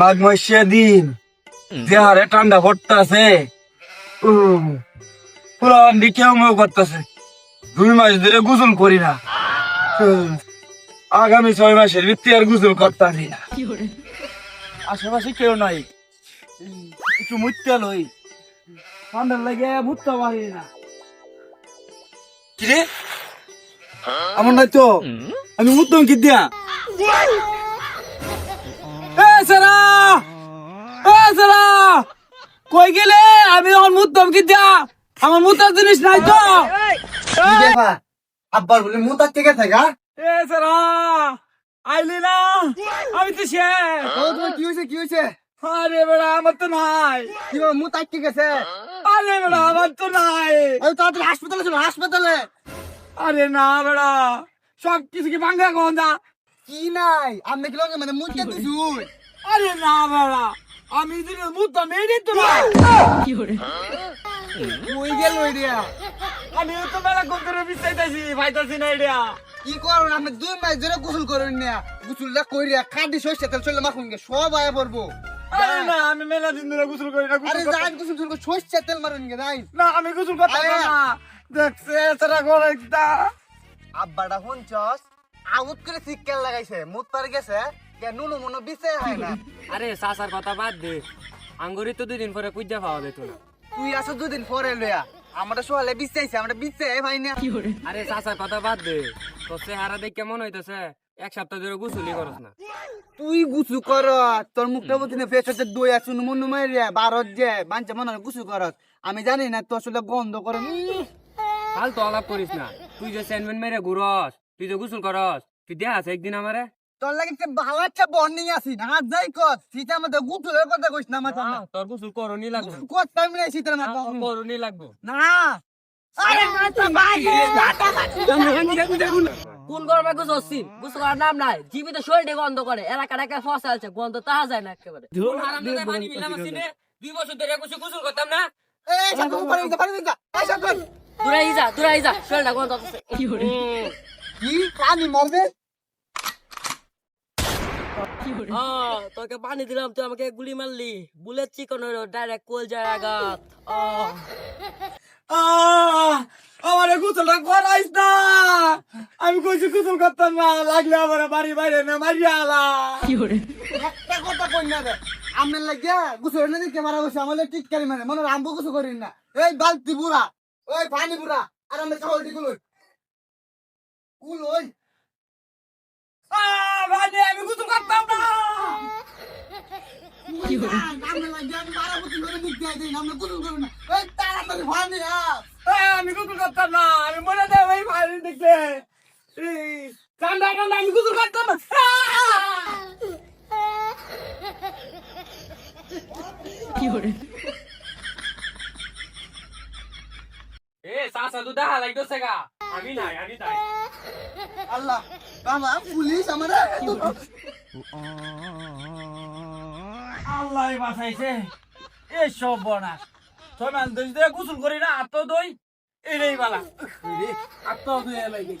মাঘ Masia দিন দেহারে ঠান্ডা পড়তাছে। পুরান মেও করতেছে। দুই মাস ধরে গোসল করি না। আগামী ছয় মাসের ভিত্তি আর গোসল করতারি না। আশেপাশে কেউ নাই। একটু মুত্যা লই। ঠান্ডার লাগে মুততে পারি না। কিরে আমার নাই তো? আমি মুততাম কি দিয়া? এ সারা! এ সারা! কই গেলে? আমি এখন মুততাম কি দিয়া আমার মুতার জিনিস নাই তো। আব্বার বলে মুতার থেকে থাকা এ সারা! আইলি না? আমি তো শেষ। তোমার কি হয়েছে? কি হয়েছে? আরে বেড়া আমার তো নাই। কি মুতার ঠিক আছে আরে বেড়া আমার তো নাই। আমি তাড়াতাড়ি হাসপাতালে চলো হাসপাতালে। আরে না বেড়া সব কিছু কি ভাঙ্গা গন্ধা? কি নাই? আমি কি লগে মানে মুততে দিছুই আরে না বেড়া আমি দিনে মুততাম এটাই তো না কই গেল এডিয়া আমি তো বেলা কোন করে বিছাইতাছি ভাইতাছি না কি করুন আপনি দুই মাস ধরে গোসল করুন না। গোসলটা কইরা কাটি সইছে তেল চলে মাখুন গে সব আয়া পড়ব। আরে না আমি মেলা দিন ধরে গোসল করি না আরে গোসল যাই গোসল করব সইছে তেল মারুন গে যাই। না আমি গোসল করতে আরে। না। দেখছে সারা করে দিতা আব্বাটা শুনছস? আউট করে সিক্কেল লাগাইছে মুত পার গেছে কে নুনু মনো বিছে হয় না। আরে সাসার কথা বাদ দে আঙ্গুরি তো দুই দিন পরে কুইজা পাওয়া যেত না। তুই আসো দুদিন পরে আমরা সোহালে বিছাইছে আমরা বিছে ভাই না। আরে সাসার কথা বাদ দে তোর চেহারা দেখে কেমন হইতেছে এক সপ্তাহ ধরে গুছুলি করস না। তুই গুছু কর তোর মুখটা বলছি না ফেস হচ্ছে দই আছে মনু মারিয়া বারত যে বাঞ্চা মনে হয় গুছু কর আমি জানি না তোর আসলে গন্ধ করে তো আলাপ করিস না তুই যে স্যান্ডম্যান মেরে ঘুরস তুই যে গুসুল করস তুই দেখ আছে একদিন আমারে? তোর লাগে একটা ভালো একটা বন্ডিং আছি না? যাই কর কথা কইস না আমার তোর গুসুল করনি লাগবো। করতাম না শীতের মধ্যে। করনি লাগবো। না। আরে না তো ভাই কোন গরমে গোসল হচ্ছি গোসল করার নাম নাই। জীবিত গন্ধ করে। এলাকার একটা ফসা আছে গন্ধ তাহা যায় না একেবারে। দুই বছর ধরে গুসু গুসুল করতাম না? এই সাথে পারি না পারি না এই সাথে দূরে যা দূরে যা। শরীরটা গন্ধ আছে কি? পানি মরবে? তোকে পানি দিলাম তুই আমাকে গুলি মারলি। বুলেট চিকন হইল ডাইরেক্ট কোল যায় আঘাত। আমারে গোসলটা করাইস না। আমি কইছি গোসল করতাম না লাগলে আমার বাড়ি বাইরে না মারিয়া আলা। একটা কথা কই না রে আমরা লাগিয়া না দিকে মারা বসে আমাদের টিটকারি মানে মনে আমবো গুছু করিন না। এই বালতি বুড়া ওই পানি বুড়া আর আমরা চাওয়াল গুলোই গুলোই ভাই আমি গোসল করতাম না। আমি করে গোসল করতাম না আমি মনে দেয় ভাই ভাই দেখলে। এই, ঠান্ডা ঠান্ডা আমি গোসল করতাম না। আহ! এ সাসা দেখা লাগতেছে গা। আমি নাই আমি নাই। আল্লাহ বাবা পুলিশ আমার আল্লাহ বাঁচাইছে। এসব সব বনাস। ছয় মাস ধরে গোসল করি না আত্ম দই এটাই বালা। আত্ম দই লাগে